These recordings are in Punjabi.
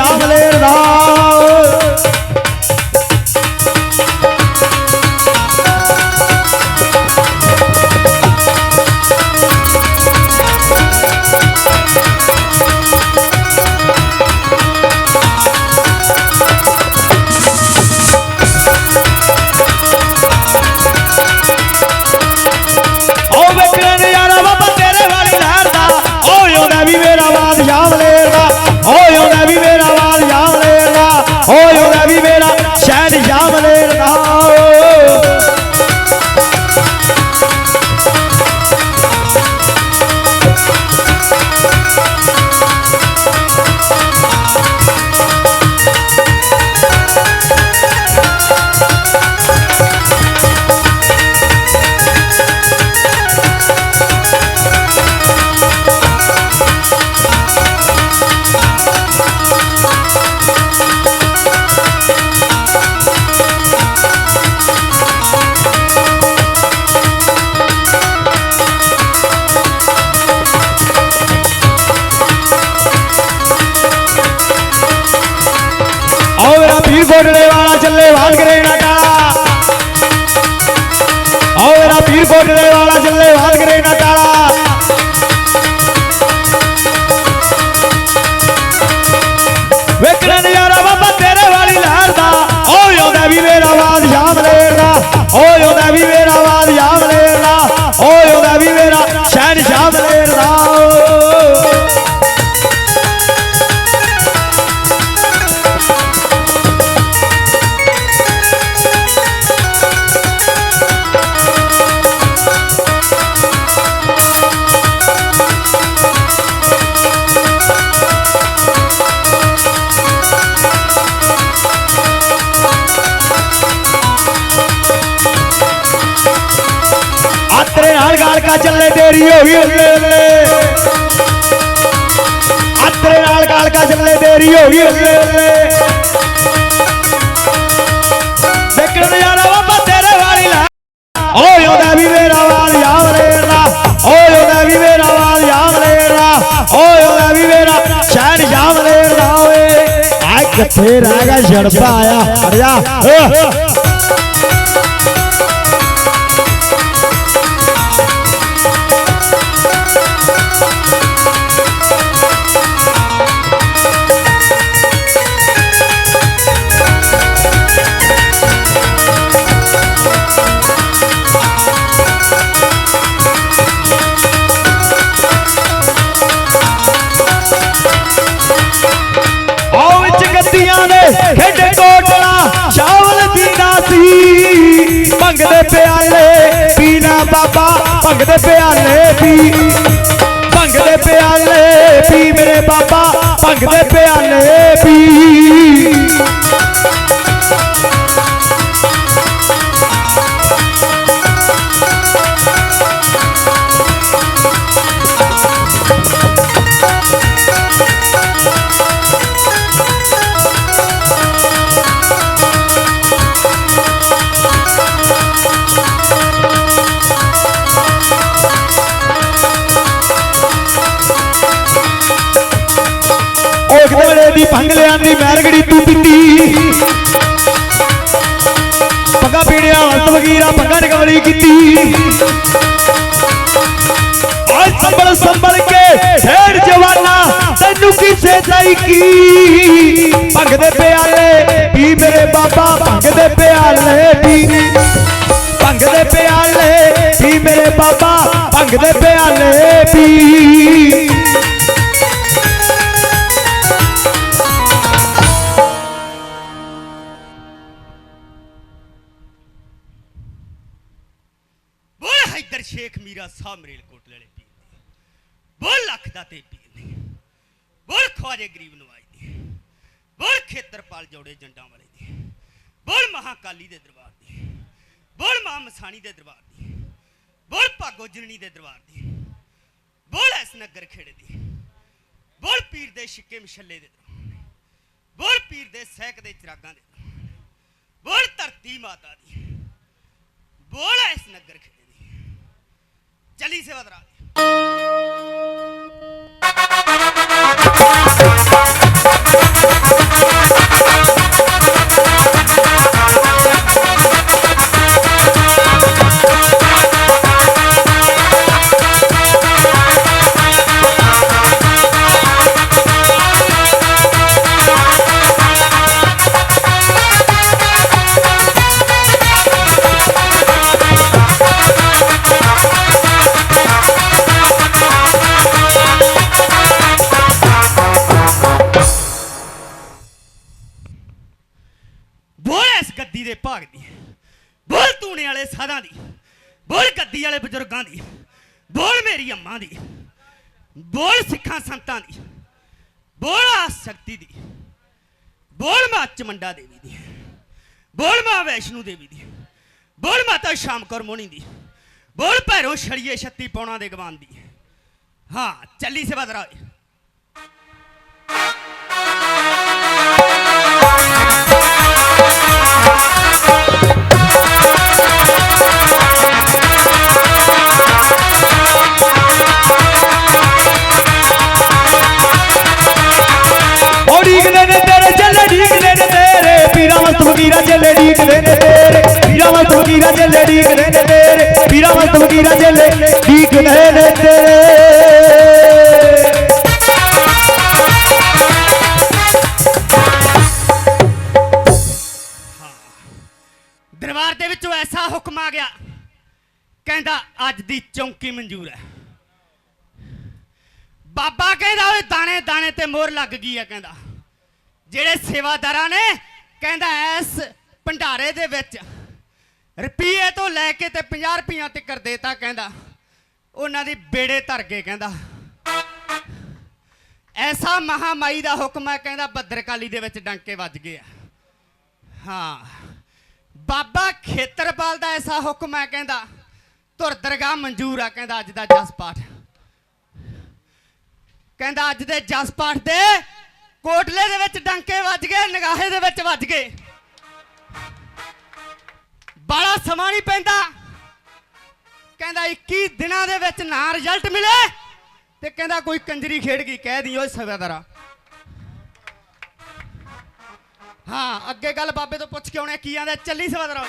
श्याम ले You got it. ਤੇਰੀ ਅੱਲੇ ਅੱਲੇ ਆਤਰੇ ਨਾਲ ਗਾਲ ਕਾ ਚੱਲੇ ਤੇਰੀ ਹੋ ਗਈ ਅੱਲੇ ਅੱਲੇ ਦੇਖਣ ਨਜ਼ਾਰਾ ਬਾਬਾ ਤੇਰੇ ਵਾਲੀ ਲੈ। ਓ ਆਉਂਦਾ ਵੀ ਮੇਰਾ ਵਾਲ ਯਾਦ ਰੇੜਦਾ ਓ ਆਉਂਦਾ ਵੀ ਮੇਰਾ ਵਾਲ ਯਾਦ ਰੇੜਦਾ ਓ ਆਉਂਦਾ ਵੀ ਮੇਰਾ ਸ਼ਹਿਰ ਯਾਦ ਰੇੜਦਾ ਓਏ। ਆ ਕਿੱਥੇ ਰਹਿ ਗਿਆ ਛੜਪਾ ਆਇਆ ਹਟ ਭੰਗਦੇ ਪਿਆਲੇ ਪੀ ਭੰਗਦੇ ਪਿਆਲੇ ਪੀ ਮੇਰੇ ਬਾਬਾ। ਭੰਗਦੇ ਪਿਆਲੇ ਪੀ ਦੀ ਮੈਰਗੜੀ ਤੂੰ ਪਿੱਟੀ ਪੱਗਾ ਪੀੜਿਆ ਹੱਥ ਵਗੀਰਾ ਪੱਗਾ ਨਿਕਵਲੀ ਕੀਤੀ। ਅੱਜ ਸੰਭਲ ਸੰਭਲ ਕੇ ਛੇੜ ਜਵਾਨਾ, ਤੈਨੂੰ ਕਿਸੇ ਚਾਈ ਕੀ? ਭੰਗ ਦੇ ਪਿਆਲੇ ਪੀ ਮੇਰੇ ਬਾਬਾ ਭੰਗ ਦੇ ਪਿਆਲੇ ਪੀ ਭੰਗ ਦੇ ਪਿਆਲੇ ਪੀ ਮੇਰੇ ਬਾਬਾ ਭੰਗ ਦੇ ਪਿਆਲੇ ਪੀ ਮੀਰਾ ਸਾਹ ਵਾਲੇ ਪੀਰ ਦੀ ਬੋਲ ਲੱਖ ਦਾ ਤੇ ਪੀਰ ਦੀ ਬੋਲ ਖਵਾਜੇ ਗਰੀਬ ਨਵਾਜ ਦੀ ਬੋਲ ਖੇਤਰਪਾਲ ਜੋੜੇ ਜੰਡਾਂ ਵਾਲੇ ਦੀ ਬੋਲ ਮਹਾਕਾਲੀ ਦੇ ਦਰਬਾਰ ਦੀ ਬੋਲ ਮਾਂ ਮਸਾਣੀ ਦੇ ਦਰਬਾਰ ਦੀ ਬੋਲ ਭਾਗੋ ਜਨਨੀ ਦੇ ਦਰਬਾਰ ਦੀ ਬੋਲ ਐਸ ਨਗਰ ਖੇੜੇ ਦੀ ਬੋਲ ਪੀਰ ਦੇ ਛਿੱਕੇ ਮਛੱਲੇ ਦੇ ਬੋਲ ਪੀਰ ਦੇ ਸਹਿਕ ਦੇ ਚਿਰਾਗਾਂ ਦੇ ਦਰਬਾਰ ਬੋਲ ਧਰਤੀ ਮਾਤਾ ਦੀ ਬੋਲ ਇਸ ਨਗਰ ਖੇੜੇ ਚਲੀ ਸੇਵਾਦਾਰਾ ਦੀ ਬੋਲ ਮਾਂ ਵੈਸ਼ਨੂ ਦੇਵੀ ਦੀ ਬੋਲ ਮਾਤਾ ਸ਼ਾਮ ਕੌਰ ਮੋਣੀ ਦੀ ਬੋਲ ਭੈਰੋ ਛੜੀਏ ਛੱਤੀ ਪੌਣਾ ਦੇ ਗਵਾਨ ਦੀ ਹਾਂ ਚੱਲੀ ਸੇਵਾ ਦਰਾ ਪੀਰਾਂ ਚੱਲੇ ਢੀਕਦੇ ਨੇ ਤੇਰੇ। ਪੀਰਾਂ ਵਸਤ ਫਕੀਰਾਂ ਚੱਲੇ ਢੀਕਦੇ ਨੇ ਤੇਰੇ। ਪੀਰਾਂ ਵਸਤ ਫਕੀਰਾਂ ਚੱਲੇ ਢੀਕਦੇ ਨੇ ਤੇਰੇ। ਦਰਬਾਰ ਦੇ ਵਿੱਚੋਂ ਐਸਾ ਹੁਕਮ ਆ ਗਿਆ, ਕਹਿੰਦਾ ਅੱਜ ਦੀ ਚੌਂਕੀ ਮਨਜ਼ੂਰ ਹੈ। ਬਾਬਾ ਕਹਿੰਦਾ, ਓਏ ਦਾਣੇ ਦਾਣੇ ਤੇ ਮੋਹਰ ਲੱਗ ਗਈ ਆ ਕਹਿੰਦਾ। ਜਿਹੜੇ ਸੇਵਾਦਾਰਾਂ ਨੇ ਕਹਿੰਦਾ ਐਸ ਭੰਡਾਰੇ ਦੇ ਵਿੱਚ ਰੁਪਈਏ ਤੋਂ ਲੈ ਕੇ ਤੇ 50 ਰੁਪਈਆ ਤੱਕ ਦੇਤਾ ਕਹਿੰਦਾ। ਉਹਨਾਂ ਦੀ ਬੇੜੇ ਧਰ ਗਏ ਕਹਿੰਦਾ। ਐਸਾ ਮਹਾਮਾਈ ਦਾ ਹੁਕਮ ਹੈ ਕਹਿੰਦਾ ਭੱਦਰਕਾਲੀ ਦੇ ਵਿੱਚ ਡੰਕੇ ਵੱਜ ਗਏ ਆ। ਹਾਂ। ਬਾਬਾ ਖੇਤਰਪਾਲ ਦਾ ਐਸਾ ਹੁਕਮ ਹੈ ਕਹਿੰਦਾ। ਧੁਰ ਦਰਗਾਹ ਮਨਜ਼ੂਰ ਆ ਕਹਿੰਦਾ ਅੱਜ ਦਾ ਜਸ ਪਾਠ। ਕਹਿੰਦਾ ਅੱਜ ਦੇ ਜਸ ਪਾਠ ਦੇ ਕੋਟਲੇ ਦੇ ਵਿੱਚ ਡੰਕੇ ਵੱਜ ਗਏ, ਨਗਾਹੇ ਦੇ ਵਿੱਚ ਵੱਜ ਗਏ। ਬੜਾ ਸਮਾਂ ਨਹੀਂ ਪੈਂਦਾ। ਕਹਿੰਦਾ 21 ਦਿਨਾਂ ਦੇ ਵਿੱਚ ਨਾ ਰਿਜ਼ਲਟ ਮਿਲੇ ਤੇ ਕਹਿੰਦਾ ਕੋਈ ਕੰਜਰੀ ਖੇਡ ਗਈ, ਕਹਿ ਦੀ ਓਏ ਸਵੇਦਾਰਾ ਹਾਂ, ਅੱਗੇ ਗੱਲ ਬਾਬੇ ਤੋਂ ਪੁੱਛ ਕੇ ਆਉਣੇ ਕੀ ਆਂਦਾ, ਚੱਲੀ ਸਵੇਦਾਰਾ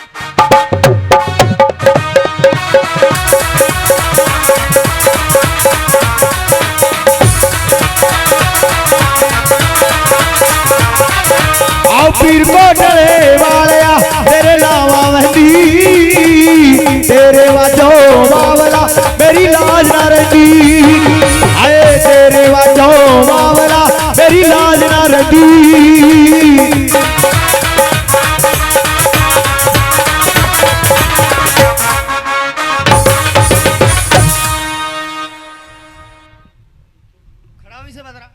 ਲਾਜ ਖੜਾ ਵੀ ਸਵੇਦਾਰਾ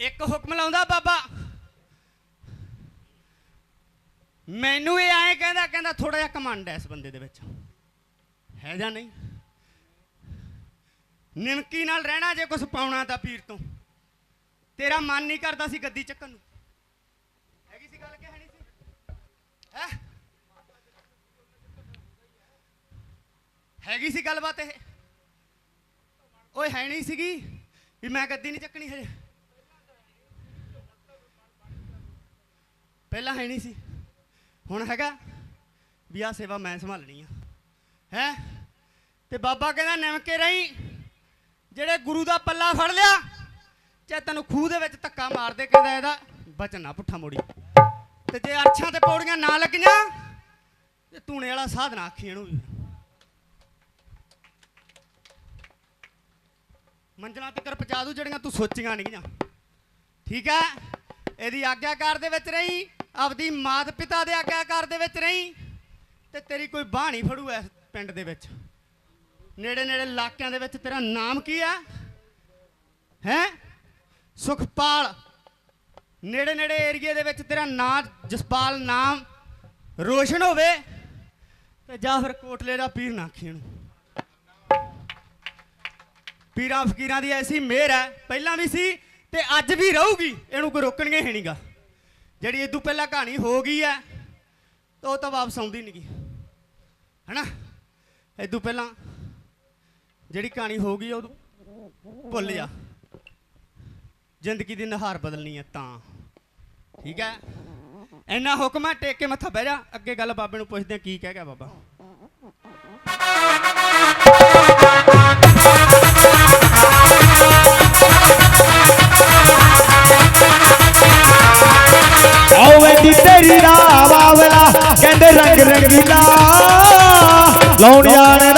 ਇੱਕ ਹੁਕਮ ਲਾਉਂਦਾ ਬਾਬਾ। ਮੈਨੂੰ ਇਹ ਐਂ ਕਹਿੰਦਾ ਕਹਿੰਦਾ ਥੋੜਾ ਜਿਹਾ ਕਮਾਂਡ ਹੈ ਇਸ ਬੰਦੇ ਦੇ ਵਿੱਚ। ਹੈ ਜਾਂ ਨਹੀਂ? ਨਿਮਕੀ ਨਾਲ ਰਹਿਣਾ ਜੇ ਕੁਝ ਪਾਉਣਾ ਤਾਂ ਪੀਰ ਤੋਂ। ਤੇਰਾ ਮਨ ਨਹੀਂ ਕਰਦਾ ਸੀ ਗੱਦੀ ਚੱਕਣ ਨੂੰ। ਹੈਗੀ ਸੀ ਗੱਲ ਕਿ ਹੈ ਨਹੀਂ ਸੀ? ਹੈ? ਹੈਗੀ ਸੀ ਗੱਲਬਾਤ ਇਹ? ਓਏ ਹੈ ਨਹੀਂ ਸੀਗੀ ਵੀ ਮੈਂ ਗੱਦੀ ਨਹੀਂ ਚੱਕਣੀ ਹਜੇ। ਪਹਿਲਾਂ ਹੈ ਨਹੀਂ ਸੀ। ਹੁਣ ਹੈਗਾ ਵੀ ਆ ਸੇਵਾ ਮੈਂ ਸੰਭਾਲਣੀ ਆ। ਹੈ? ਤੇ ਬਾਬਾ ਕਹਿੰਦਾ, ਨਿਮਕੇ ਰਹੀ। ਜਿਹੜੇ ਗੁਰੂ ਦਾ ਪੱਲਾ ਫੜ ਲਿਆ, ਚਾਹੇ ਤੈਨੂੰ ਖੂਹ ਦੇ ਵਿੱਚ ਧੱਕਾ ਮਾਰਦੇ ਕਹਿੰਦਾ ਇਹਦਾ ਬਚਨ ਨਾ ਪੁੱਠਾ ਮੋੜੀ। ਤੇ ਜੇ ਅਰਛਾਂ ਤੇ ਪੌੜੀਆਂ ਨਾ ਲੱਗੀਆਂ, ਤੇ ਧੂਣੇ ਵਾਲਾ ਸਾਧਨਾ ਆਖੀ ਇਹਨੂੰ ਵੀ। ਮੰਜ਼ਲਾਂ ਤੱਕ ਪਹੁੰਚਾ ਦੂ ਜਿਹੜੀਆਂ ਤੂੰ ਸੋਚੀਆਂ ਨਹੀਂਆਂ। ਠੀਕ ਹੈ? ਇਹਦੀ ਆਗਿਆਕਾਰ ਦੇ ਵਿੱਚ ਰਹੀ, ਆਪਦੀ ਮਾਤ ਪਿਤਾ ਦੇ ਆਗਿਆਕਾਰ ਦੇ ਵਿੱਚ ਰਹੀ, ਤੇ ਤੇਰੀ ਕੋਈ ਬਾਹ ਨਹੀਂ ਫੜੂ ਇਸ ਪਿੰਡ ਦੇ ਵਿੱਚ। ਨੇੜੇ ਨੇੜੇ ਇਲਾਕਿਆਂ ਦੇ ਵਿੱਚ ਤੇਰਾ ਨਾਮ ਕੀ ਹੈ ਹੈ? ਸੁਖਪਾਲ। ਨੇੜੇ ਨੇੜੇ ਏਰੀਏ ਦੇ ਵਿੱਚ ਤੇਰਾ ਨਾਂ, ਜਸਪਾਲ ਨਾਮ ਰੋਸ਼ਨ ਹੋਵੇ ਤੇ ਜਾਂ ਫਿਰ ਕੋਟਲੇ ਦਾ ਪੀਰ ਨਾਖੀ ਨੂੰ ਪੀਰਾਂ ਫਕੀਰਾਂ ਦੀ ਐਸੀ ਮਿਹਰ ਹੈ, ਪਹਿਲਾਂ ਵੀ ਸੀ ਤੇ ਅੱਜ ਵੀ ਰਹੂਗੀ, ਇਹਨੂੰ ਕੋਈ ਰੋਕਣਗੇ ਹੈ ਨਹੀਂਗਾ। ਜਿਹੜੀ ਇਦੋਂ ਪਹਿਲਾਂ ਕਹਾਣੀ ਹੋ ਗਈ ਹੈ, ਤਾਂ ਉਹ ਤਾਂ ਵਾਪਸ ਆਉਂਦੀ ਨਹੀਂਗੀ ਹੈਨਾ? ਇਦੋਂ ਪਹਿਲਾਂ ਜਿਹੜੀ ਕਹਾਣੀ ਹੋ ਗਈ ਉਹ ਭੁੱਲ ਜਾ। ਜ਼ਿੰਦਗੀ ਦੀ ਨਹਾਰ ਬਦਲਣੀ ਹੈ ਤਾਂ। ਠੀਕ ਹੈ? ਇੰਨਾ ਹੁਕਮ ਹੈ, ਟੇਕ ਕੇ ਮੱਥਾ ਬਹਿ ਜਾ। ਅੱਗੇ ਗੱਲ ਬਾਬੇ ਨੂੰ ਪੁੱਛਦੇ ਆ ਕੀ ਕਹਿ ਗਿਆ ਬਾਬਾ? ਆਓ ਵੈਂਦੀ ਤੇਰੀ ਦਾ ਬਾਵਲਾ ਕਹਿੰਦੇ ਰੰਗ ਰੰਗੀਲਾ ਲਾਉਣ ਜਾਣਦਾ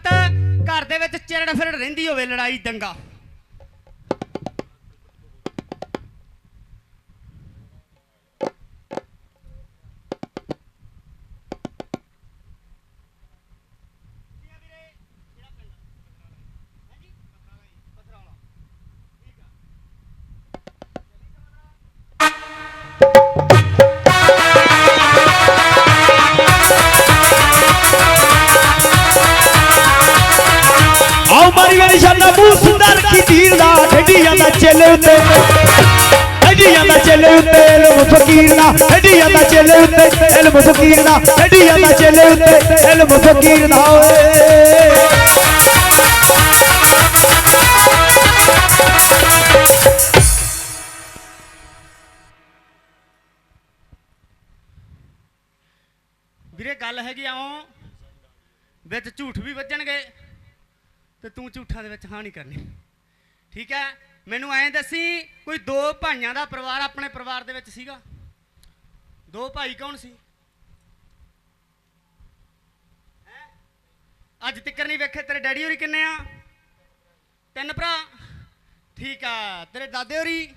ਚਿਰੜ ਫਿਰੜ ਰਹਿੰਦੀ ਹੋਵੇ ਲੜਾਈ ਦੰਗਾ। ਸੁੰਦਰ ਦਾ ਢੱਡੀਆਂ ਦਾ ਚੇਲੇ ਉੱਤੇ। ਢੱਡੀਆਂ ਦਾ ਚੇਲੇ ਉੱਤੇ, ਇਲਮ ਫਕੀਰ ਦਾ ਢੱਡੀਆਂ ਦਾ ਚੇਲੇ ਉੱਤੇ, ਇਲਮ ਫਕੀਰ ਦਾ ਢੱਡੀਆਂ ਦਾ ਚੇਲੇ ਉੱਤੇ, ਇਲਮ ਫਕੀਰ ਦਾ ਵੀਰੇ, ਗੱਲ ਹੈਗੀ ਆਉਂ ਵਿੱਚ ਝੂਠ ਵੀ ਵੱਜਣਗੇ ਤੇ ਤੂੰ ਝੂਠਾਂ ਦੇ ਵਿੱਚ ਹਾਂ ਨਹੀਂ ਕਰਨੀ। ਠੀਕ ਹੈ? ਮੈਨੂੰ ਐਂ ਦੱਸੀ ਕੋਈ ਦੋ ਭਾਈਆਂ ਦਾ ਪਰਿਵਾਰ ਆਪਣੇ ਪਰਿਵਾਰ ਦੇ ਵਿੱਚ ਸੀਗਾ? ਦੋ ਭਾਈ ਕੌਣ ਸੀ? ਅੱਜ ਤੱਕ ਨਹੀਂ ਵੇਖੇ ਤੇਰੇ ਡੈਡੀ ਹੋਰੀ ਕਿੰਨੇ ਆ? ਤਿੰਨ ਭਰਾ? ਠੀਕ ਆ ਤੇਰੇ ਦਾਦੇ ਹੋਰੀ?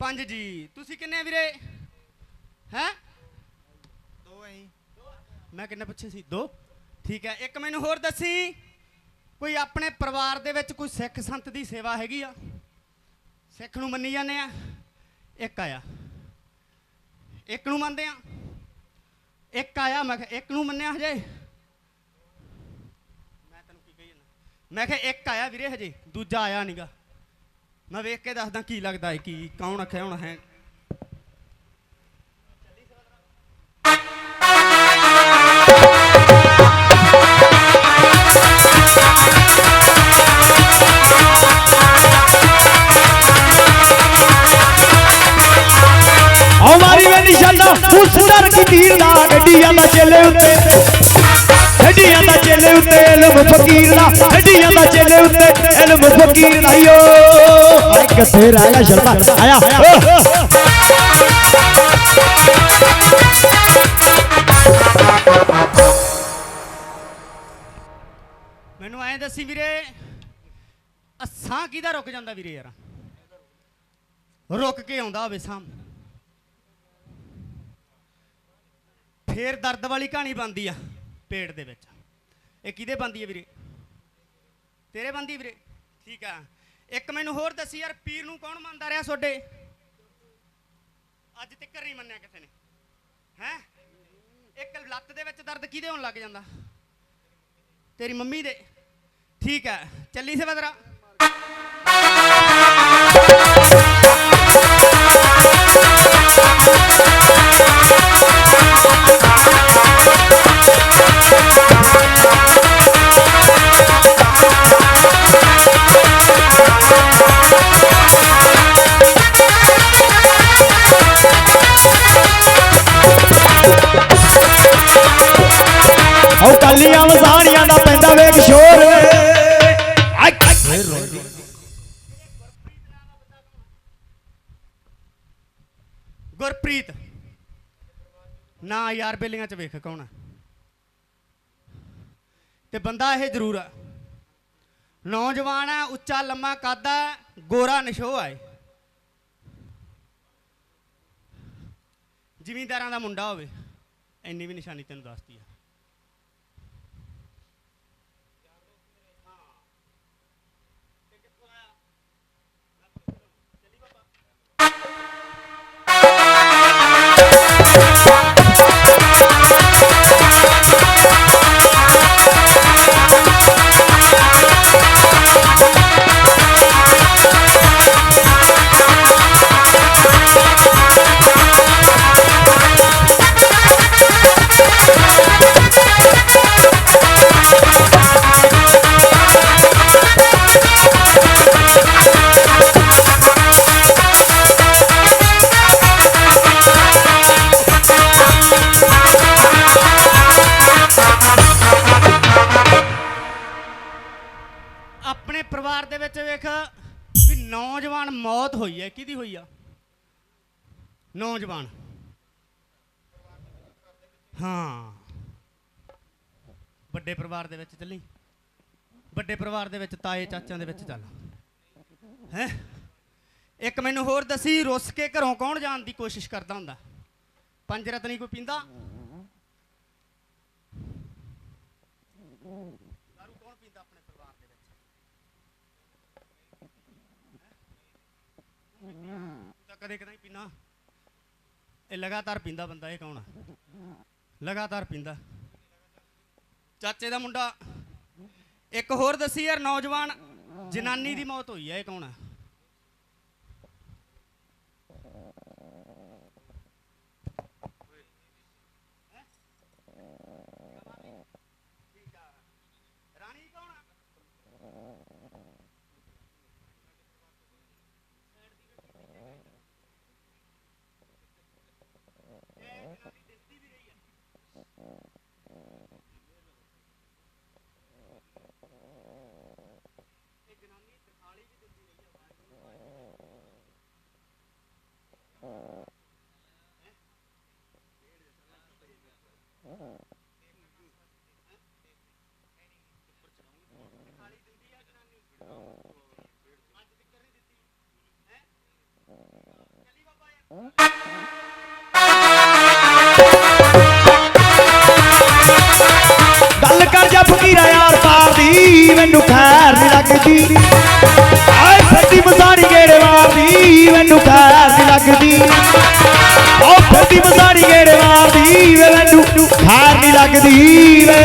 ਪੰਜ ਜੀ। ਤੁਸੀਂ ਕਿੰਨੇ ਵੀਰੇ? ਹੈ? ਦੋ ਐਂ ਮੈਂ ਕਿੰਨੇ ਪੁੱਛੇ ਸੀ? ਦੋ। ਠੀਕ ਹੈ ਇੱਕ ਮੈਨੂੰ ਹੋਰ ਦੱਸੀ। ਕੋਈ ਆਪਣੇ ਪਰਿਵਾਰ ਦੇ ਵਿੱਚ ਕੋਈ ਸਿੱਖ ਸੰਤ ਦੀ ਸੇਵਾ ਹੈਗੀ ਆ? ਸਿੱਖ ਨੂੰ ਮੰਨੀ ਜਾਂਦੇ ਆ? ਇੱਕ ਆਇਆ। ਇੱਕ ਨੂੰ ਮੰਨਦੇ ਆ? ਇੱਕ ਆਇਆ, ਮੈਂ ਕਿਹਾ, ਇੱਕ ਨੂੰ ਮੰਨਿਆ ਹਜੇ? ਮੈਂ ਤੈਨੂੰ ਕੀ ਕਹੀ ਜਾਂਦਾ? ਮੈਂ ਕਿਹਾ, ਇੱਕ ਆਇਆ ਵੀਰੇ ਹਜੇ, ਦੂਜਾ ਆਇਆ ਨਹੀਂਗਾ ਮੈਂ ਵੇਖ ਕੇ ਦੱਸਦਾ ਕੀ ਲੱਗਦਾ ਹੈ, ਕੀ, ਕੌਣ ਆਖਿਆ ਹੁਣ ਹੈ ਇਲਮ ਫਕੀਰ ਦਾ ਢੱਡੀਆਂ ਦਾ ਚੇਲੇ ਉੱਤੇ ਇਲਮ ਫਕੀਰ ਦਾ ਈਓ। ਆਏ ਕਿੱਥੇ ਰਹਿ ਗਿਆ ਸ਼ਰਮਾ ਆਇਆ। ਮੈਨੂੰ ਐਂ ਦੱਸੀ ਵੀਰੇ ਅਸਾਂ ਕਿਹਦਾ ਰੁਕ ਜਾਂਦਾ ਵੀਰੇ ਯਾਰ? ਰੁਕ ਕੇ ਆਉਂਦਾ ਹੋਵੇ ਸਾਮ ਫੇਰ ਦਰਦ ਵਾਲੀ ਕਹਾਣੀ ਬਣਦੀ ਆ ਪੇਟ ਦੇ ਵਿੱਚ। ਇਹ ਕਿਹਦੇ ਬਣਦੀ ਹੈ ਵੀਰੇ? ਤੇਰੇ ਬਣਦੀ ਵੀਰੇ? ਠੀਕ ਆ। ਇੱਕ ਮੈਨੂੰ ਹੋਰ ਦੱਸੀ, ਯਾਰ ਪੀਰ ਨੂੰ ਕੌਣ ਮੰਨਦਾ ਰਿਹਾ ਤੁਹਾਡੇ? ਅੱਜ ਤੱਕ ਨਹੀਂ ਮੰਨਿਆ ਕਿਸੇ ਨੇ। ਹੈ? ਇੱਕ ਲੱਤ ਦੇ ਵਿੱਚ ਦਰਦ ਕਿਹਦੇ ਹੋਣ ਲੱਗ ਜਾਂਦਾ? ਤੇਰੀ ਮੰਮੀ ਦੇ। ਠੀਕ ਹੈ ਚੱਲੀ ਸੇ ਬਦਰਾ ਆਓ ਕੱਲੀਆਂ ਵਸਾਣੀਆਂ ਦਾ ਪੈਂਦਾ ਵੇਖ ਸ਼ੋਰ। ਗੁਰਪ੍ਰੀਤ ਨਾ ਯਾਰ ਬੇਲੀਆਂ ਚ ਵੇਖ ਕੌਣ ਆ? ਤੇ ਬੰਦਾ ਇਹ ਜ਼ਰੂਰ ਆ ਨੌਜਵਾਨ ਆ, ਉੱਚਾ, ਲੰਮਾ, ਕੱਦ ਆ ਗੋਰਾ, ਨਸ਼ੋ ਆ ਇਹ। ਜ਼ਿਮੀਂਦਾਰਾਂ ਦਾ ਮੁੰਡਾ ਹੋਵੇ, ਇੰਨੀ ਵੀ ਨਿਸ਼ਾਨੀ ਤੈਨੂੰ ਦੱਸਦੀ ਆ ਨੌਜਵਾਨ। ਹਾਂ। ਵੱਡੇ ਪਰਿਵਾਰ ਦੇ ਵਿੱਚ ਚੱਲੀ। ਵੱਡੇ ਪਰਿਵਾਰ ਦੇ ਵਿੱਚ ਤਾਏ ਚਾਚਿਆਂ ਦੇ ਵਿੱਚ ਚੱਲ। ਹੈ? ਇੱਕ ਮੈਨੂੰ ਹੋਰ ਦੱਸੀ, ਰੁੱਸ ਕੇ ਘਰੋਂ ਕੌਣ ਜਾਣ ਦੀ ਕੋਸ਼ਿਸ਼ ਕਰਦਾ ਹੁੰਦਾ? ਪੰਜ ਰਤਨੀ ਕੋਈ ਪੀਂਦਾ? ਦਾਰੂ ਕੌਣ ਪੀਂਦਾ ਆਪਣੇ ਪਰਿਵਾਰ ਦੇ ਵਿੱਚ? ਤਾਂ ਕਦੇ ਕਦੇ ਪੀਣਾ ਇਹ ਲਗਾਤਾਰ ਪੀਂਦਾ ਬੰਦਾ, ਇਹ ਕੌਣ ਆ? ਲਗਾਤਾਰ ਪੀਂਦਾ। ਚਾਚੇ ਦਾ ਮੁੰਡਾ। ਇੱਕ ਹੋਰ ਦੱਸੀ ਯਾਰ, ਨੌਜਵਾਨ, ਜਨਾਨੀ ਦੀ ਮੌਤ ਹੋਈ ਹੈ ਇਹ ਕੌਣ ਆ? ਗੱਲ ਕਰ ਜਾ ਫਕੀਰਾ ਯਾਰ ਪਾਰ ਦੀ, ਮੈਨੂੰ ਖੈਰ ਨਹੀਂ ਲੱਗਦੀ। ਆਏ ਸੱਚੀ ਮਸਾਣੀ ਗੇੜੇ ਮਾਰਦੀ ਮੈਨੂੰ ਖੈਰ ਨਹੀਂ ਲੱਗਦੀ। ਉਹ ਸੱਚੀ ਮਸਾਣੀ ਗੇੜੇ ਮਾਰਦੀ ਵੇ ਮੈਨੂੰ ਖੈਰ ਨਹੀਂ ਲੱਗਦੀ, ਵੇ।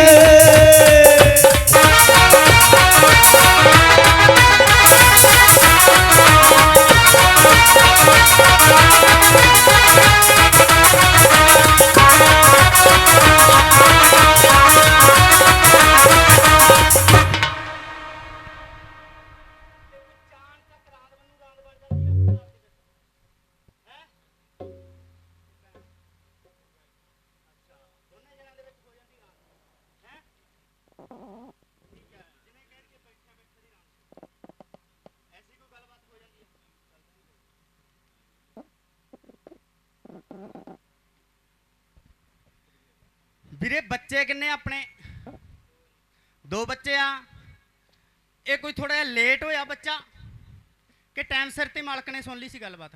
ਵੀਰੇ, ਬੱਚੇ ਕਿੰਨੇ ਆਪਣੇ? ਦੋ ਬੱਚੇ ਆ। ਇਹ ਕੋਈ ਥੋੜਾ ਜਿਹਾ ਲੇਟ ਹੋਇਆ ਬੱਚਾ? ਕਿ ਟਾਈਮ ਸਿਰ ਤੇ ਮਾਲਕ ਨੇ ਸੁਣ ਲਈ ਸੀ ਗੱਲਬਾਤ?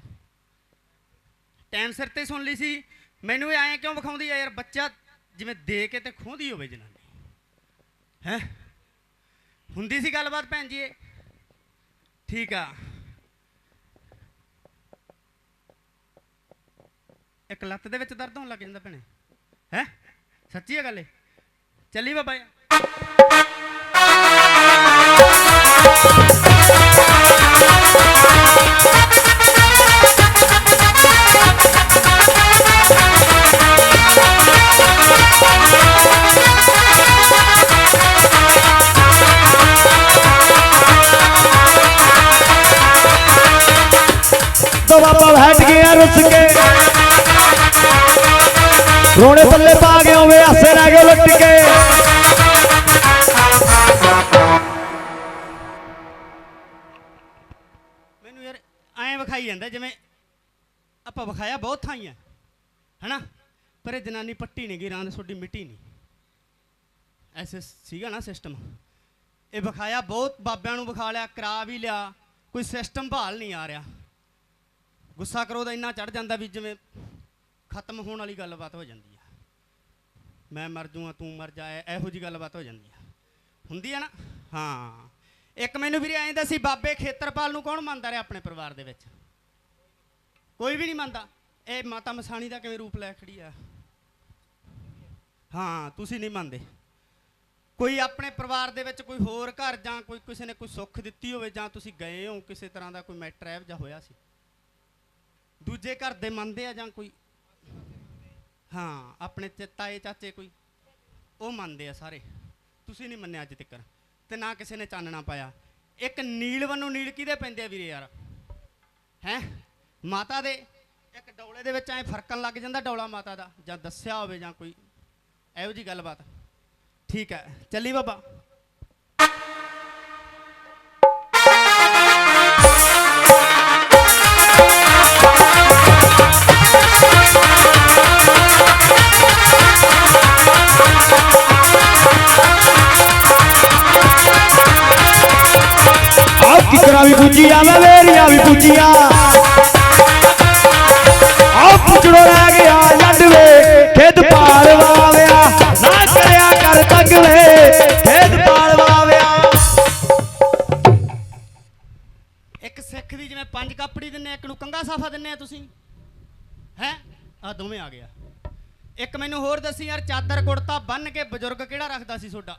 ਟਾਈਮ ਸਿਰ ਤੇ ਸੁਣ ਲਈ ਸੀ। ਮੈਨੂੰ ਇਹ ਐਂ ਕਿਉਂ ਵਿਖਾਉਂਦੀ ਆ ਯਾਰ, ਬੱਚਾ ਜਿਵੇਂ ਦੇ ਕੇ ਤੇ ਖੋਹਦੀ ਹੋਵੇ ਜਨਾਨੀ। ਹੈ? ਹੁੰਦੀ ਸੀ ਗੱਲਬਾਤ ਭੈਣ ਜੀ ਇਹ? ਠੀਕ ਆ। ਇੱਕ ਲੱਤ ਦੇ ਵਿੱਚ ਦਰਦ ਹੋਣ ਲੱਗ ਜਾਂਦਾ ਭੈਣੇ। ਹੈ? सच्ची है गल? चली बाबा। तो बाबा गया रुस के। रोने पल्ले पा गया ਦੋਵੇਂ ਮੈਨੂੰ ਯਾਰ ਐਂ ਵਿਖਾਈ ਜਾਂਦਾ ਜਿਵੇਂ ਆਪਾਂ ਵਿਖਾਇਆ ਬਹੁਤ ਥਾਈਆਂ, ਹਨਾ? ਪਰ ਇਹ ਜਨਾਨੀ ਪੱਟੀ ਨਹੀਂ ਗਈ ਦੇ ਛੋਡੀ ਮਿੱਟੀ ਨਹੀਂ ਐਸੇ ਸੀਗਾ ਨਾ ਸਿਸਟਮ ਇਹ ਵਿਖਾਇਆ ਬਹੁਤ, ਬਾਬਿਆਂ ਨੂੰ ਵਿਖਾ ਲਿਆ, ਕਰਾ ਵੀ ਲਿਆ, ਕੋਈ ਸਿਸਟਮ ਭਾਲ ਨਹੀਂ ਆ ਰਿਹਾ। ਗੁੱਸਾ ਕਰੋ ਤਾਂ ਇੰਨਾ ਚੜ ਜਾਂਦਾ ਵੀ ਜਿਵੇਂ ਖਤਮ ਹੋਣ ਵਾਲੀ ਗੱਲਬਾਤ ਹੋ ਜਾਂਦੀ ਮੈਂ ਮਰ ਜੂਆਂ ਤੂੰ ਮਰ ਜਾ, ਇਹੋ ਜੀ ਗੱਲਬਾਤ ਹੋ ਜਾਂਦੀ ਆ। ਹੁੰਦੀ ਆ ਨਾ? ਹਾਂ। ਇੱਕ ਮੈਨੂੰ ਵੀਰੇ ਐਂ ਦੱਸੀ, ਬਾਬੇ ਖੇਤਰਪਾਲ ਨੂੰ ਕੌਣ ਮੰਨਦਾ ਰਿਹਾ ਆਪਣੇ ਪਰਿਵਾਰ ਦੇ ਵਿੱਚ? ਕੋਈ ਵੀ ਨਹੀਂ ਮੰਨਦਾ। ਇਹ ਮਾਤਾ ਮਸਾਣੀ ਦਾ ਕਿਵੇਂ ਰੂਪ ਲੈ ਖੜੀ ਆ? ਹਾਂ, ਤੁਸੀਂ ਨਹੀਂ ਮੰਨਦੇ। ਕੋਈ ਆਪਣੇ ਪਰਿਵਾਰ ਦੇ ਵਿੱਚ ਕੋਈ ਹੋਰ ਘਰ ਜਾਂ ਕੋਈ ਕਿਸੇ ਨੇ ਕੋਈ ਸੁੱਖ ਦਿੱਤੀ ਹੋਵੇ ਜਾਂ ਤੁਸੀਂ ਗਏ ਹੋ, ਕਿਸੇ ਤਰ੍ਹਾਂ ਦਾ ਕੋਈ ਮੈਟਰ ਐਵ ਜਾਂ ਹੋਇਆ ਸੀ? ਦੂਜੇ ਘਰ ਦੇ ਮੰਨਦੇ ਆ ਜਾਂ ਕੋਈ ਹਾਂ, ਆਪਣੇ ਚ- ਤਾਏ ਚਾਚੇ ਕੋਈ? ਉਹ ਮੰਨਦੇ ਆ ਸਾਰੇ। ਤੁਸੀਂ ਨਹੀਂ ਮੰਨਿਆ ਅੱਜ ਤੱਕ। ਤੇ ਨਾ ਕਿਸੇ ਨੇ ਚਾਨਣਾ ਪਾਇਆ। ਇੱਕ ਨੀਲ ਵੱਲੋਂ ਨੀਲ ਕਿਹਦੇ ਪੈਂਦੇ ਆ ਵੀਰੇ ਯਾਰ? ਹੈ? ਮਾਤਾ ਦੇ ਇੱਕ ਡੌਲੇ ਦੇ ਵਿੱਚ ਐ ਫਰਕਣ ਲੱਗ ਜਾਂਦਾ ਡੌਲਾ ਮਾਤਾ ਦਾ। ਜਾਂ ਦੱਸਿਆ ਹੋਵੇ ਜਾਂ ਕੋਈ। ਇਹੋ ਜੀ ਗੱਲਬਾਤ। ਠੀਕ ਹੈ। ਚੱਲੀ ਬਾਬਾ। ਕਿਕਰਾਂ ਵੀ ਪੁੱਜੀਆਂ ਵੇ ਮੇਰੀਆਂ ਵੀ ਪੁੱਜੀਆਂ। ਆ ਪੁੱਛੜੋ ਰਹਿ ਗਿਆ ਜੱਡ ਵੇ ਖੇਤ ਪਾਰ ਵਾਵਿਆ ਨਾ ਕਰਿਆ ਕਰ ਤੱਕ ਵੇ ਖੇਤ ਪਾਰ ਵਾਵਿਆ ਇੱਕ ਸਿੱਖ ਦੀ ਜਿਵੇਂ ਪੰਜ ਕਾਪੜੀ ਦਿੰਨੇ ਇੱਕ ਨੂੰ ਕੰਗਾ ਸਾਫਾ ਦਿੰਨੇ ਆ ਤੁਸੀਂ। ਹੈ? ਆ ਦੋਵੇਂ ਆ ਗਿਆ। ਇੱਕ ਮੈਨੂੰ ਹੋਰ ਦੱਸੀ ਯਾਰ ਚਾਦਰ ਕੁੜਤਾ ਬੰਨ ਕੇ ਬਜ਼ੁਰਗ ਕਿਹੜਾ ਰੱਖਦਾ ਸੀ ਤੁਹਾਡਾ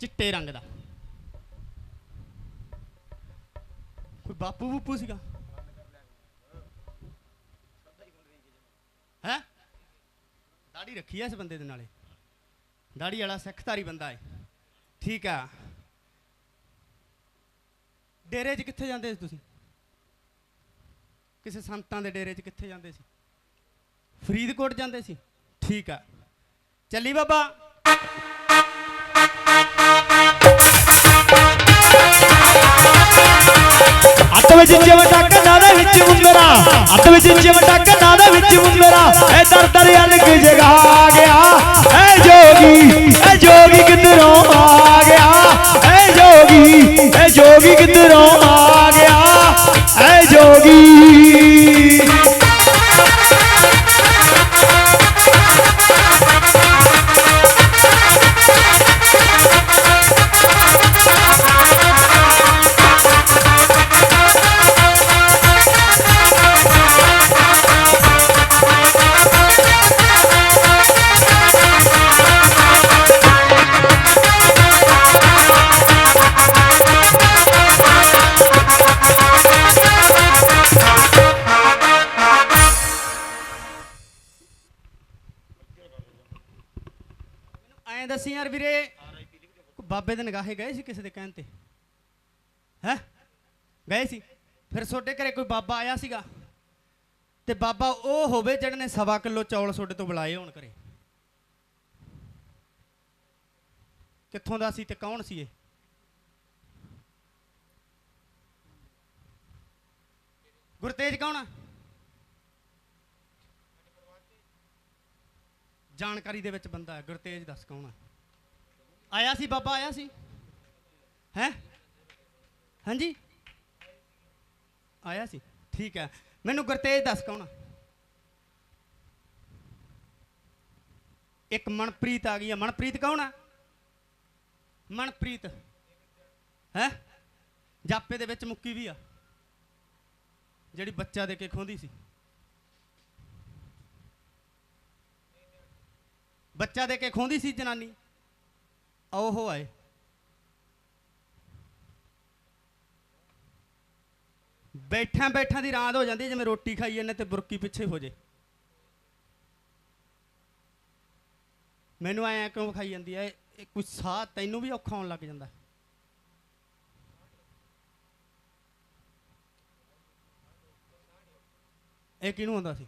ਚਿੱਟੇ ਰੰਗ ਦਾ। ਕੋਈ ਬਾਪੂ ਬੂਪੂ ਸੀਗਾ? ਹੈ? ਦਾੜੀ ਰੱਖੀ ਐ ਇਸ ਬੰਦੇ ਦੇ ਨਾਲੇ। ਦਾੜੀ ਵਾਲਾ ਸਿੱਖਧਾਰੀ ਬੰਦਾ ਹੈ ਠੀਕ ਆ। ਡੇਰੇ 'ਚ ਕਿੱਥੇ ਜਾਂਦੇ ਸੀ ਤੁਸੀਂ? ਕਿਸੇ ਸੰਤਾਂ ਦੇ ਡੇਰੇ 'ਚ ਕਿੱਥੇ ਜਾਂਦੇ ਸੀ? ਫਰੀਦਕੋਟ ਜਾਂਦੇ ਸੀ? ਠੀਕ ਆ। ਚੱਲੀ ਬਾਬਾ। ਵਿੱਚ ਚਿਮਟਾ ਕੰਨਾਂ ਦੇ ਵਿੱਚ ਮੁੰਦਰਾ। ਹੱਥ ਵਿੱਚ ਚਿਮਟਾ ਕੰਨਾਂ ਦੇ ਵਿੱਚ ਮੁੰਦਰਾ। ਐ ਦਰ ਦਰ ਅਲਗ ਜਗਾ ਗਿਆ। ਐ ਜੋਗੀ ਐ ਜੋਗੀ ਕਿੱਧਰੋਂ ਆ ਗਿਆ? ਐ ਜੋਗੀ ਐ ਜੋਗੀ ਕਿੱਧਰੋਂ ਆ ਗਿਆ? ਐ ਜੋਗੀ ਵੀਰੇ, ਬਾਬੇ ਦੇ ਨਿਗਾਹੇ ਗਏ ਸੀ ਕਿਸੇ ਦੇ ਕਹਿਣ ਤੇ? ਹੈ? ਗਏ ਸੀ? ਫਿਰ ਤੁਹਾਡੇ ਘਰੇ ਕੋਈ ਬਾਬਾ ਆਇਆ ਸੀਗਾ? ਤੇ ਬਾਬਾ ਉਹ ਹੋਵੇ ਜਿਹੜੇ ਨੇ ਸਵਾ ਕਿਲੋ ਚੌਲ ਤੁਹਾਡੇ ਤੋਂ ਬੁਲਾਏ ਹੋਣ ਘਰੇ। ਕਿੱਥੋਂ ਦਾ ਸੀ ਤੇ ਕੌਣ ਸੀ ਇਹ? ਗੁਰਤੇਜ ਕੌਣ ਆ? ਜਾਣਕਾਰੀ ਦੇ ਵਿੱਚ ਬੰਦਾ ਹੈ। ਗੁਰਤੇਜ ਦੱਸ ਕੌਣ ਆ? ਆਇਆ ਸੀ, ਬਾਬਾ ਆਇਆ ਸੀ? ਹੈ? ਹਾਂਜੀ? ਆਇਆ ਸੀ। ਠੀਕ ਹੈ। ਮੈਨੂੰ ਗੁਰਤੇਜ ਦੱਸ ਕੌਣ ਇੱਕ ਮਨਪ੍ਰੀਤ ਆ ਗਈ ਆ ਮਨਪ੍ਰੀਤ ਕੌਣ ਆ? ਮਨਪ੍ਰੀਤ। ਹੈ? ਜਾਪੇ ਦੇ ਵਿੱਚ ਮੁੱਕੀ ਵੀ ਆ। ਜਿਹੜੀ ਬੱਚਾ ਦੇ ਕੇ ਖੋਂਦੀ ਸੀ। ਬੱਚਾ ਦੇ ਕੇ ਖੋਂਦੀ ਸੀ ਜਨਾਨੀ। ਉਹ ਆਏ। ਬੈਠਾਂ ਬੈਠਾਂ ਦੀ ਰਾਤ ਹੋ ਜਾਂਦੀ ਹੈ, ਜਿਵੇਂ ਰੋਟੀ ਖਾਈ ਜਾਂਦੇ ਤੇ ਬੁਰਕੀ ਪਿੱਛੇ ਹੋ ਜੇ। ਮੈਨੂੰ ਐਂ ਕਿਉਂ ਖਾਈ ਜਾਂਦੀ ਐ ਇਹ ਕੋਈ ਸਾਹ ਤੈਨੂੰ ਵੀ ਔਖਾ ਹੋਣ ਲੱਗ ਜਾਂਦਾ। ਇਹ ਕਿਹਨੂੰ ਆਉਂਦਾ ਸੀ?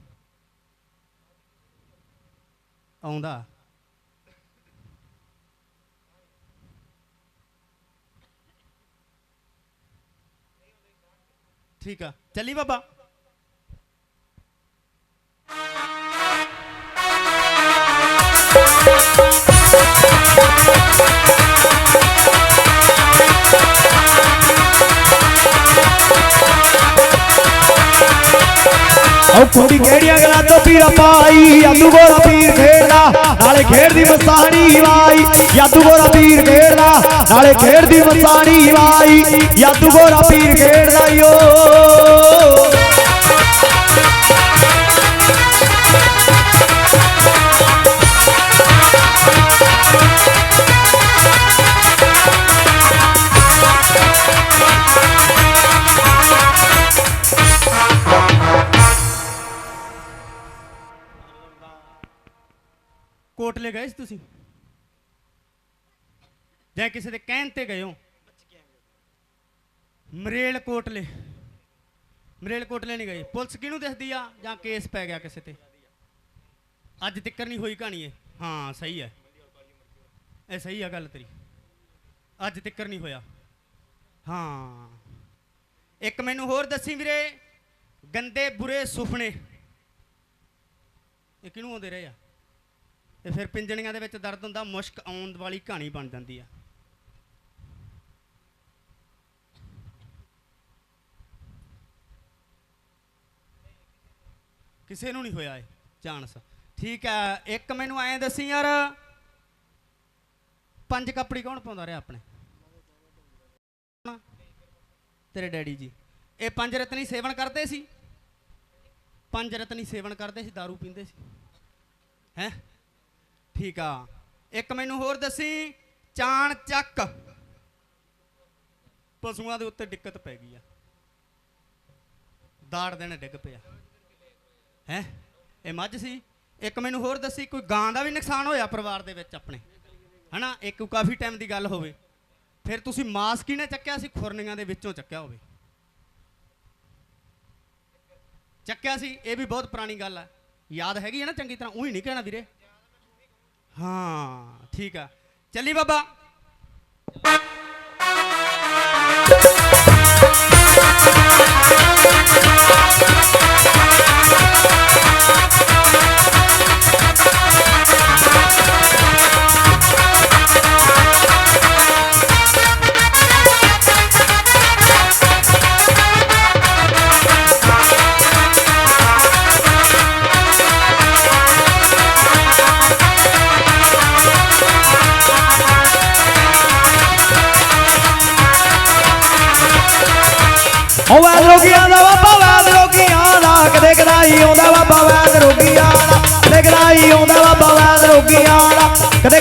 ਆਉਂਦਾ। ਠੀਕ ਆ। ਚੱਲੀ ਬਾਬਾ। ਉਹ ਕੁੜੀ ਕਿਹੜੀਆਂ ਗੱਲਾਂ ਤੋਂ ਪੀਰਾ ਪਾਈ। ਯਾਦੂ ਗੋਰਾ ਪੀਰ ਖੇਡਦਾ, ਨਾਲੇ ਖੇਡਦੀ ਮਸਾਣੀ ਵਾਈ। ਯਾਦੂ ਗੋਰਾ ਪੀਰ ਖੇਡਦਾ, ਨਾਲੇ ਖੇਡਦੀ ਮਸਾਣੀ ਵਾਈ। ਯਾਦੂ ਗੋਰਾ ਪੀਰ ਖੇਡਦਾ ਓ। ਤੁਸੀਂ? ਜਾਂ ਕਿਸੇ ਦੇ ਕਹਿਣ ਤੇ ਗਏ ਹੋ ਮਰੇਲ ਕੋਟਲੇ ਮਰੇਲ ਕੋਟਲੇ ਨਹੀਂ ਗਏ। ਪੁਲਿਸ ਕਿਹਨੂੰ ਦਿਖਦੀ ਆ? ਜਾਂ ਕੇਸ ਪੈ ਗਿਆ ਕਿਸੇ ਤੇ? ਅੱਜ ਤੱਕ ਨਹੀਂ ਹੋਈ ਕਹਾਣੀ ਇਹ। ਹਾਂ, ਸਹੀ ਹੈ। ਇਹ ਸਹੀ ਆ ਗੱਲ ਤੇਰੀ। ਅੱਜ ਤੱਕ ਨਹੀਂ ਹੋਇਆ। ਹਾਂ। ਇੱਕ ਮੈਨੂੰ ਹੋਰ ਦੱਸੀ ਵੀਰੇ, ਗੰਦੇ ਬੁਰੇ ਸੁਪਨੇ। ਇਹ ਕਿਹਨੂੰ ਆਉਂਦੇ ਰਹੇ ਆ? ਤੇ ਫਿਰ ਪਿੰਜਣੀਆਂ ਦੇ ਵਿੱਚ ਦਰਦ ਹੁੰਦਾ, ਮੁਸ਼ਕ ਆਉਣ ਵਾਲੀ ਕਹਾਣੀ ਬਣ ਜਾਂਦੀ ਆ। ਕਿਸੇ ਨੂੰ ਨਹੀਂ ਹੋਇਆ ਇਹ ਚਾਂਸ। ਠੀਕ ਹੈ ਇੱਕ ਮੈਨੂੰ ਐਂ ਦੱਸੀ ਯਾਰ, ਪੰਜ ਕੱਪੜੀ ਕੌਣ ਪਾਉਂਦਾ ਰਿਹਾ ਆਪਣੇ? ਤੇਰੇ ਡੈਡੀ ਜੀ। ਇਹ ਪੰਜ ਰਤਨੀ ਸੇਵਨ ਕਰਦੇ ਸੀ? ਪੰਜ ਰਤਨੀ ਸੇਵਨ ਕਰਦੇ ਸੀ दारू ਪੀਂਦੇ ਸੀ। ਹੈ? ਠੀਕ ਆ। ਇੱਕ ਮੈਨੂੰ ਹੋਰ ਦੱਸੀ, ਚਾਣ ਚੱਕ। ਪਸ਼ੂਆਂ ਦੇ ਉੱਤੇ ਦਿੱਕਤ ਪੈ ਗਈ ਆ। ਦਾੜ ਦੇਣੇ ਡਿੱਗ ਪਿਆ। ਹੈ? ਇਹ ਮੱਝ ਸੀ। ਇੱਕ ਮੈਨੂੰ ਹੋਰ ਦੱਸੀ, ਕੋਈ ਗਾਂ ਦਾ ਵੀ ਨੁਕਸਾਨ ਹੋਇਆ ਪਰਿਵਾਰ ਦੇ ਵਿੱਚ ਆਪਣੇ? ਹਨਾ? ਇੱਕ ਕਾਫੀ ਟਾਈਮ ਦੀ ਗੱਲ ਹੋਵੇ। ਫਿਰ ਤੁਸੀਂ ਮਾਸ ਕਿਹਨੇ ਚੱਕਿਆ ਸੀ? ਖੁਰਨੀਆਂ ਦੇ ਵਿੱਚੋਂ ਚੱਕਿਆ ਹੋਵੇ। ਚੱਕਿਆ ਸੀ। ਇਹ ਵੀ ਬਹੁਤ ਪੁਰਾਣੀ ਗੱਲ ਆ। ਯਾਦ ਹੈਗੀ ਹੈ ਨਾ? ਚੰਗੀ ਤਰ੍ਹਾਂ। ਉਹੀ ਨਹੀਂ ਕਹਿਣਾ ਵੀਰੇ। ਹਾਂ ਠੀਕ ਆ। ਚੱਲੀ ਬਾਬਾ।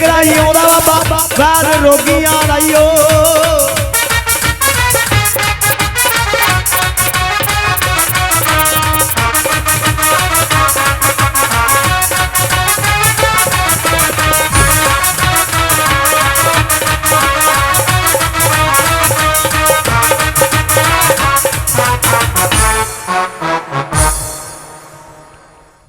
ਵੈਦ ਰੋਗੀਆਂ ਦਾ ਕਦੇ ਕਦਾਈ ਆਉਂਦਾ ਬਾਬਾ ਵੈਦ ਰੋਗੀਆਂ ਦਾ ਈਓ